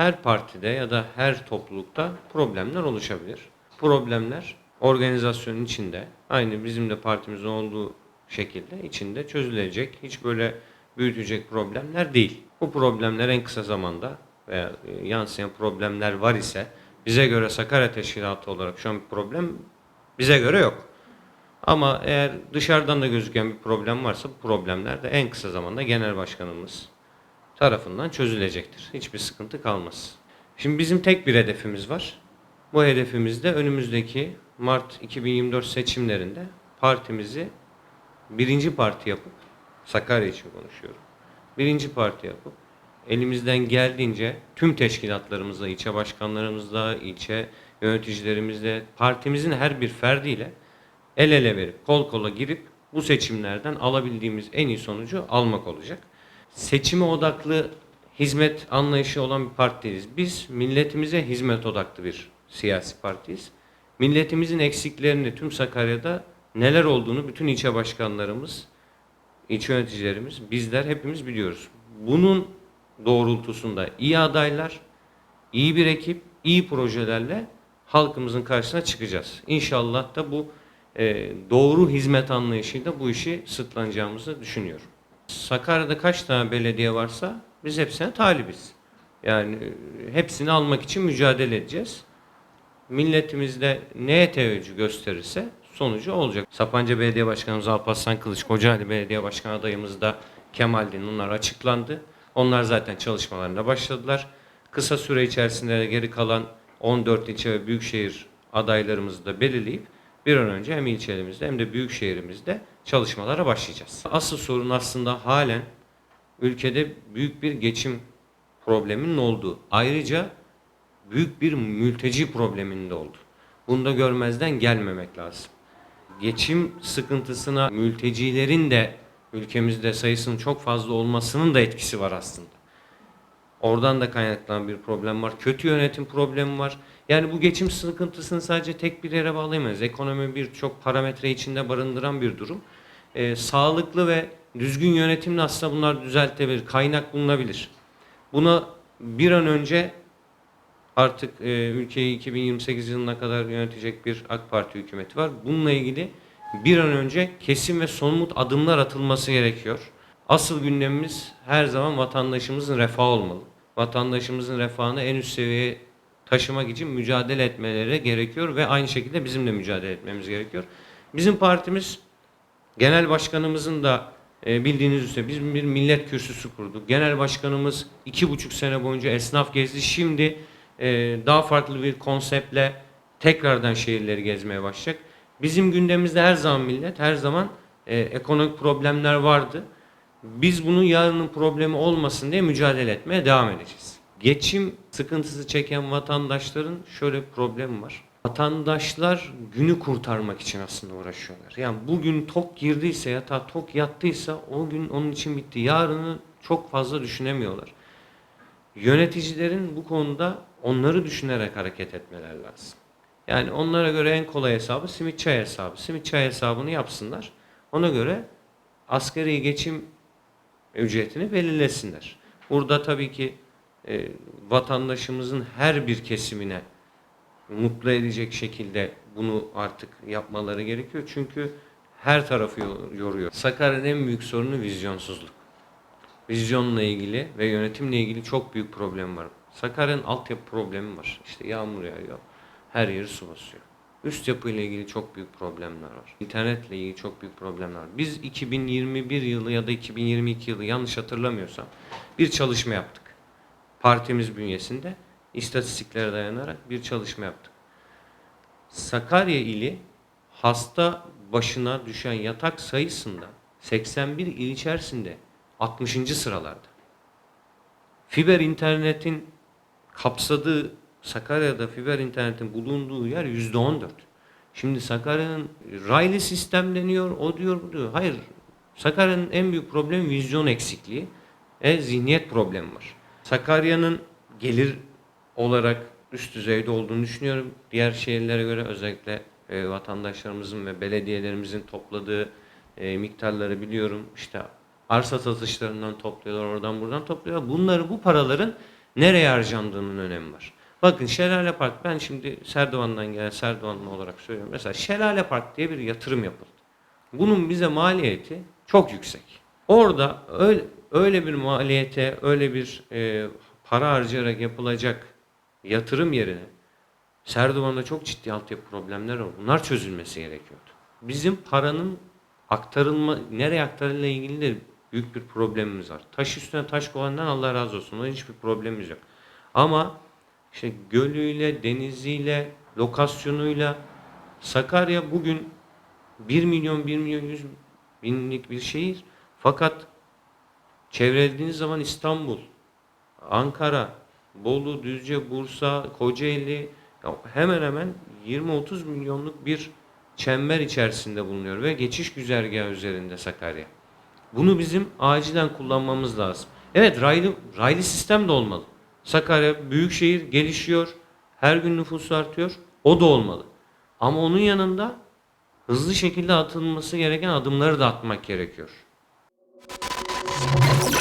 her partide ya da her toplulukta problemler oluşabilir. Problemler organizasyonun içinde aynı bizim de partimizin olduğu şekilde içinde çözülecek. Hiç böyle büyütecek problemler değil. Bu problemler en kısa zamanda veya e, yansıyan problemler var ise bize göre Sakarya Teşkilatı olarak şu an bir problem bize göre yok. Ama eğer dışarıdan da gözüken bir problem varsa bu problemler de en kısa zamanda genel başkanımız tarafından çözülecektir. Hiçbir sıkıntı kalmaz. Şimdi bizim tek bir hedefimiz var. Bu hedefimiz de önümüzdeki Mart 2024 seçimlerinde partimizi birinci parti yapıp, Sakarya için konuşuyorum. Birinci parti yapıp, elimizden geldiğince tüm teşkilatlarımızla, ilçe başkanlarımızla, ilçe yöneticilerimizle, partimizin her bir ferdiyle el ele verip, kol kola girip bu seçimlerden alabildiğimiz en iyi sonucu almak olacak. Seçime odaklı hizmet anlayışı olan bir partiyiz. Biz milletimize hizmet odaklı bir siyasi partiyiz. Milletimizin eksiklerini tüm Sakarya'da neler olduğunu bütün ilçe başkanlarımız, ilçe yöneticilerimiz, bizler hepimiz biliyoruz. Bunun doğrultusunda iyi adaylar, iyi bir ekip, iyi projelerle halkımızın karşısına çıkacağız. İnşallah da bu e, doğru hizmet anlayışıyla bu işi sırtlanacağımızı düşünüyorum. Sakarya'da kaç tane belediye varsa biz hepsine talibiz. Yani e, hepsini almak için mücadele edeceğiz. Milletimiz de neye teveccüh gösterirse sonucu olacak. Sapanca Belediye Başkanımız Alparslan Kılıç, Kocaeli Belediye Başkan adayımız da Kemal Din onlar açıklandı. Onlar zaten çalışmalarına başladılar. Kısa süre içerisinde de geri kalan 14 ilçe ve büyükşehir adaylarımızı da belirleyip bir an önce hem ilçelerimizde hem de büyük şehrimizde çalışmalara başlayacağız. Asıl sorun aslında halen ülkede büyük bir geçim probleminin olduğu. Ayrıca büyük bir mülteci probleminin de oldu. Bunu da görmezden gelmemek lazım. Geçim sıkıntısına mültecilerin de ülkemizde sayısının çok fazla olmasının da etkisi var aslında. Oradan da kaynaklanan bir problem var. Kötü yönetim problemi var. Yani bu geçim sıkıntısını sadece tek bir yere bağlayamayız. Ekonomi birçok parametre içinde barındıran bir durum. Ee, sağlıklı ve düzgün yönetimle aslında bunlar düzeltebilir. Kaynak bulunabilir. Buna bir an önce artık e, ülkeyi 2028 yılına kadar yönetecek bir AK Parti hükümeti var. Bununla ilgili bir an önce kesin ve somut adımlar atılması gerekiyor. Asıl gündemimiz her zaman vatandaşımızın refahı olmalı. Vatandaşımızın refahını en üst seviyeye taşımak için mücadele etmeleri gerekiyor ve aynı şekilde bizim de mücadele etmemiz gerekiyor. Bizim partimiz genel başkanımızın da e, bildiğiniz üzere biz bir millet kürsüsü kurduk. Genel başkanımız iki buçuk sene boyunca esnaf gezdi. Şimdi e, daha farklı bir konseptle tekrardan şehirleri gezmeye başlayacak. Bizim gündemimizde her zaman millet, her zaman e, ekonomik problemler vardı. Biz bunun yarının problemi olmasın diye mücadele etmeye devam edeceğiz. Geçim sıkıntısı çeken vatandaşların şöyle bir problemi var. Vatandaşlar günü kurtarmak için aslında uğraşıyorlar. Yani bugün tok girdiyse yatağa tok yattıysa o gün onun için bitti. Yarını çok fazla düşünemiyorlar. Yöneticilerin bu konuda onları düşünerek hareket etmeler lazım. Yani onlara göre en kolay hesabı simit çay hesabı. Simit çay hesabını yapsınlar. Ona göre asgari geçim ücretini belirlesinler. Burada tabii ki e, vatandaşımızın her bir kesimine mutlu edecek şekilde bunu artık yapmaları gerekiyor. Çünkü her tarafı yor- yoruyor. Sakarya'nın en büyük sorunu vizyonsuzluk. Vizyonla ilgili ve yönetimle ilgili çok büyük problem var. Sakarya'nın altyapı problemi var. İşte yağmur yağıyor. Her yeri su basıyor. Üst yapı ile ilgili çok büyük problemler var. İnternetle ilgili çok büyük problemler var. Biz 2021 yılı ya da 2022 yılı yanlış hatırlamıyorsam bir çalışma yaptık. Partimiz bünyesinde istatistiklere dayanarak bir çalışma yaptık. Sakarya ili hasta başına düşen yatak sayısında 81 il içerisinde 60. sıralarda. Fiber internetin kapsadığı Sakarya'da fiber internetin bulunduğu yer yüzde on dört. Şimdi Sakarya'nın raylı sistem deniyor, o diyor, bu diyor. Hayır, Sakarya'nın en büyük problemi vizyon eksikliği ve zihniyet problemi var. Sakarya'nın gelir olarak üst düzeyde olduğunu düşünüyorum. Diğer şehirlere göre özellikle e, vatandaşlarımızın ve belediyelerimizin topladığı e, miktarları biliyorum. İşte arsa satışlarından topluyorlar, oradan buradan topluyorlar. Bunları bu paraların Nereye harcandığının önemi var. Bakın Şelale Park ben şimdi Serdivan'dan gelen Serdivanlı olarak söylüyorum. Mesela Şelale Park diye bir yatırım yapıldı. Bunun bize maliyeti çok yüksek. Orada öyle, öyle bir maliyete, öyle bir e, para harcayarak yapılacak yatırım yerine Serdivan'da çok ciddi altyapı problemler var. Bunlar çözülmesi gerekiyordu. Bizim paranın aktarılma, nereye aktarılma ilgili de büyük bir problemimiz var. Taş üstüne taş koyandan Allah razı olsun. Onun hiçbir problemimiz yok. Ama işte gölüyle, deniziyle, lokasyonuyla Sakarya bugün 1 milyon, 1 milyon 100 binlik bir şehir. Fakat çevrelediğiniz zaman İstanbul, Ankara, Bolu, Düzce, Bursa, Kocaeli hemen hemen 20-30 milyonluk bir çember içerisinde bulunuyor ve geçiş güzergahı üzerinde Sakarya. Bunu bizim acilen kullanmamız lazım. Evet raylı, raylı sistem de olmalı. Sakarya büyük şehir gelişiyor. Her gün nüfusu artıyor. O da olmalı. Ama onun yanında hızlı şekilde atılması gereken adımları da atmak gerekiyor. Yes.